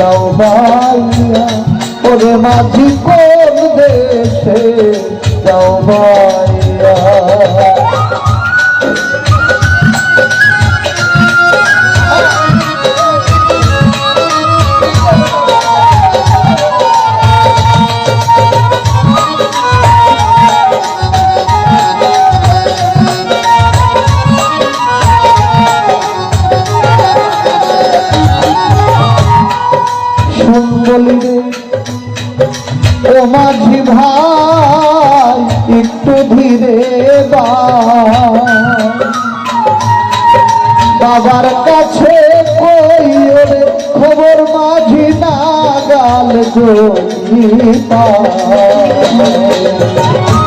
যাও বাইয়া ওরে মাঝি কোন দেশে? যাও বাইয়া একটু বাবার কাছে খবর মাঝি না গাল গিতা ওরে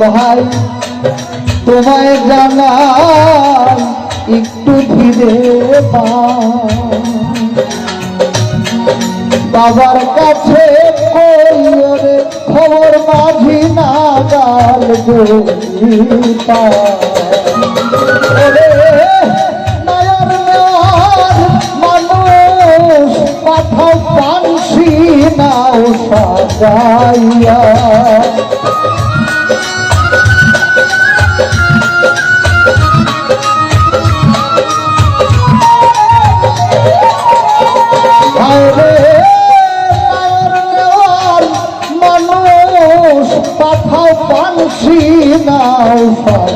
ভাই তোমায় জানাই একটু ধীরে বাবার কাছে খবর মাঝি না গাল নয়ন পাঠাও পানসি সাজাইয়া।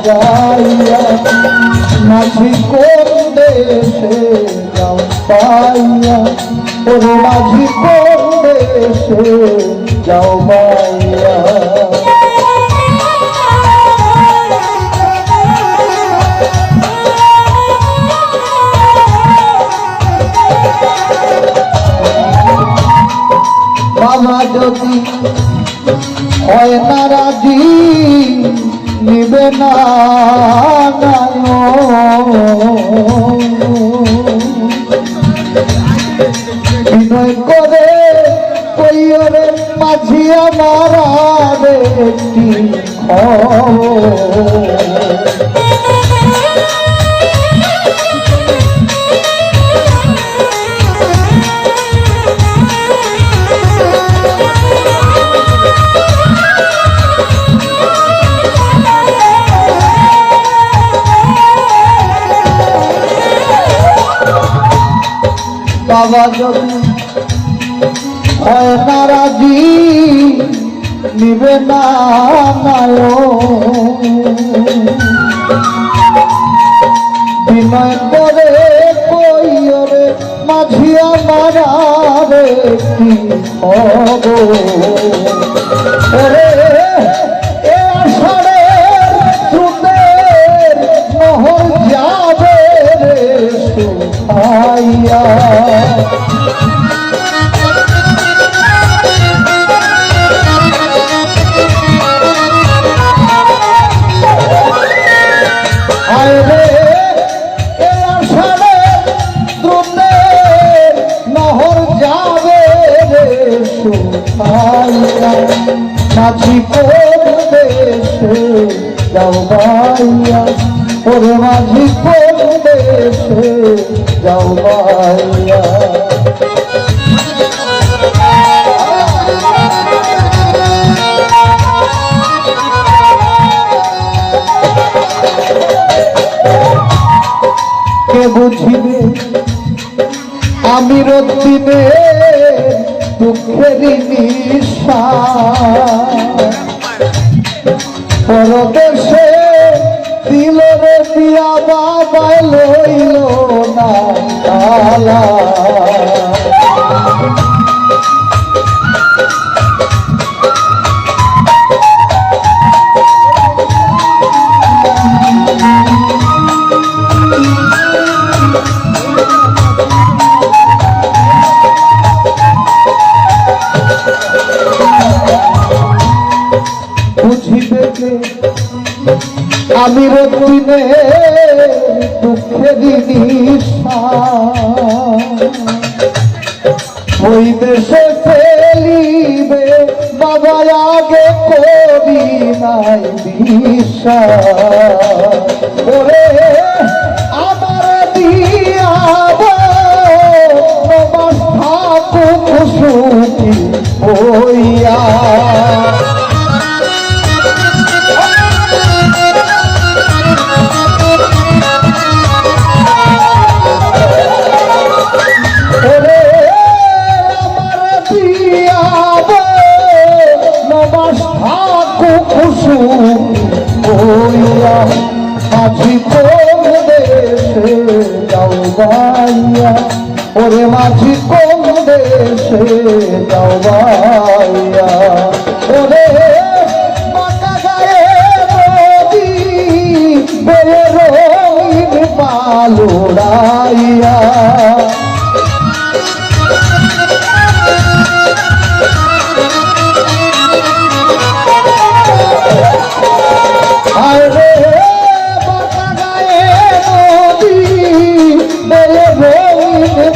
সাজাইয়া মাঝি কোন দেশে যাও পাইয়া? ওরে মাঝি কোন দেশে যাও পাইয়া? বাবা যদি হয় না না বিনয় করে কইরে মাঝি আমার একটি বাবা যদি হয় না নিবে না নায় বিনয় করে কইরে মাঝি আমার আর একটি খবর ওরে, এ আষাঢ়ের শুকাইয়া মাঝি কোন দেশে যাও বাইয়া ওরে মাঝি কোন দেশে যাও বাইয়া কে বুঝিবে? আমি দুঃখেরই নিঃশ্বাস। পরদেশে দিল রে দিয়া বাবাই আমি রে দুঃখে ওই দেশে ফেলিবে বাবা আগে করি নাই দিশা। ওরে থাকু খুশু কইয়া মাঝি কোন দেশে যাও বাইয়া ওরে মাঝি কোন দেশে যাও গাইয়া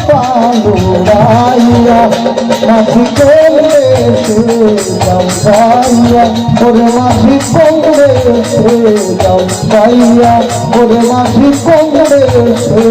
পালুড়াইয়া মাঝি কমলে সে যাও পাইয়া ওরে মাঝি কমলে সে যাও পাইয়া ওরে মাঝি কমলে সে